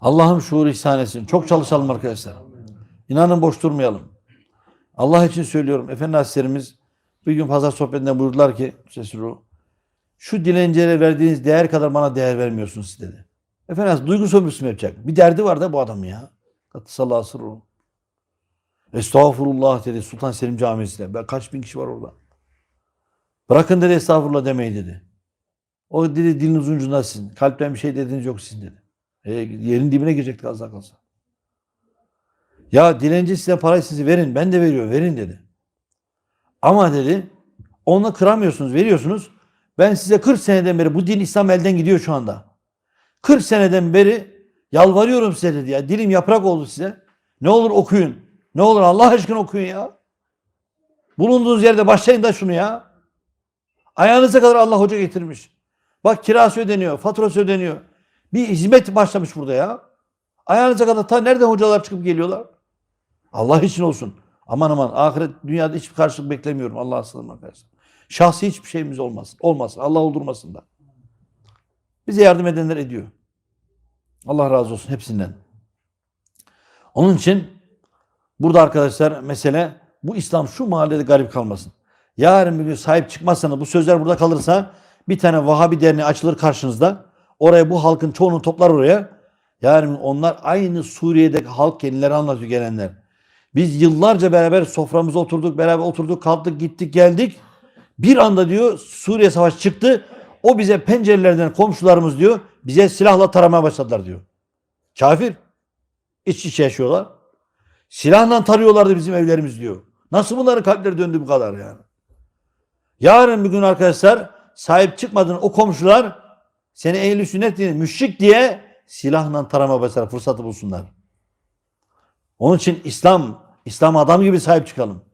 Allah'ım şuur ihsan etsin. Çok çalışalım arkadaşlar. İnanın boş durmayalım. Allah için söylüyorum. Efendi Hazretlerimiz bir gün pazar sohbetinde buyurdular ki sesi ruh, şu dilencilere verdiğiniz değer kadar bana değer vermiyorsunuz dedi. Efendi Hazretleri duygu sömürüsü mü yapacak? Bir derdi var da bu adam ya. Sallallahu sırru. Estağfurullah dedi Sultan Selim Camisi'nde. Ben kaç bin kişi var orada. Bırakın dedi estağfurullah demeyi dedi. O dedi diliniz ucunda sizin. Kalpten bir şey dediğiniz yok sizin dedi. E, yerin dibine girecektik az daha kalsa. Ya dilenci size parayı sizi verin. Ben de veriyor. Verin dedi. Ama dedi onu kıramıyorsunuz. Veriyorsunuz. Ben size 40 seneden beri bu din İslam elden gidiyor şu anda. 40 seneden beri yalvarıyorum size dedi ya. Dilim yaprak oldu size. Ne olur okuyun. Ne olur Allah aşkına okuyun ya. Bulunduğunuz yerde başlayın da şunu ya. Ayağınıza kadar Allah hoca getirmiş. Bak kirası ödeniyor, faturası ödeniyor. Bir hizmet başlamış burada ya. Ayağınıza kadar ta nereden hocalar çıkıp geliyorlar? Allah için olsun. Aman aman ahiret dünyada hiçbir karşılık beklemiyorum Allah'a sığınırım arkadaşlar. Şahsi hiçbir şeyimiz olmasın. Olmasın. Allah oldurmasın da. Bize yardım edenler ediyor. Allah razı olsun hepsinden. Onun için burada arkadaşlar mesele bu İslam şu mahallede garip kalmasın. Yarın bir gün sahip çıkmazsanız bu sözler burada kalırsa bir tane Vahabi derneği açılır karşınızda. Oraya bu halkın çoğunu toplar oraya. Yarın onlar aynı Suriye'deki halk kendileri anlatıyor gelenler. Biz yıllarca beraber soframıza oturduk, beraber oturduk, kalktık, gittik, geldik. Bir anda diyor Suriye savaşı çıktı. O bize pencerelerden komşularımız diyor bize silahla taramaya başladılar diyor. Kafir. İç içe yaşıyorlar. Silahla tarıyorlardı bizim evlerimiz diyor. Nasıl bunların kalpleri döndü bu kadar yani? Yarın bir gün arkadaşlar sahip çıkmadığın o komşular seni ehl sünnet diye müşrik diye silahla tarama başlar fırsatı bulsunlar. Onun için İslam, İslam adam gibi sahip çıkalım.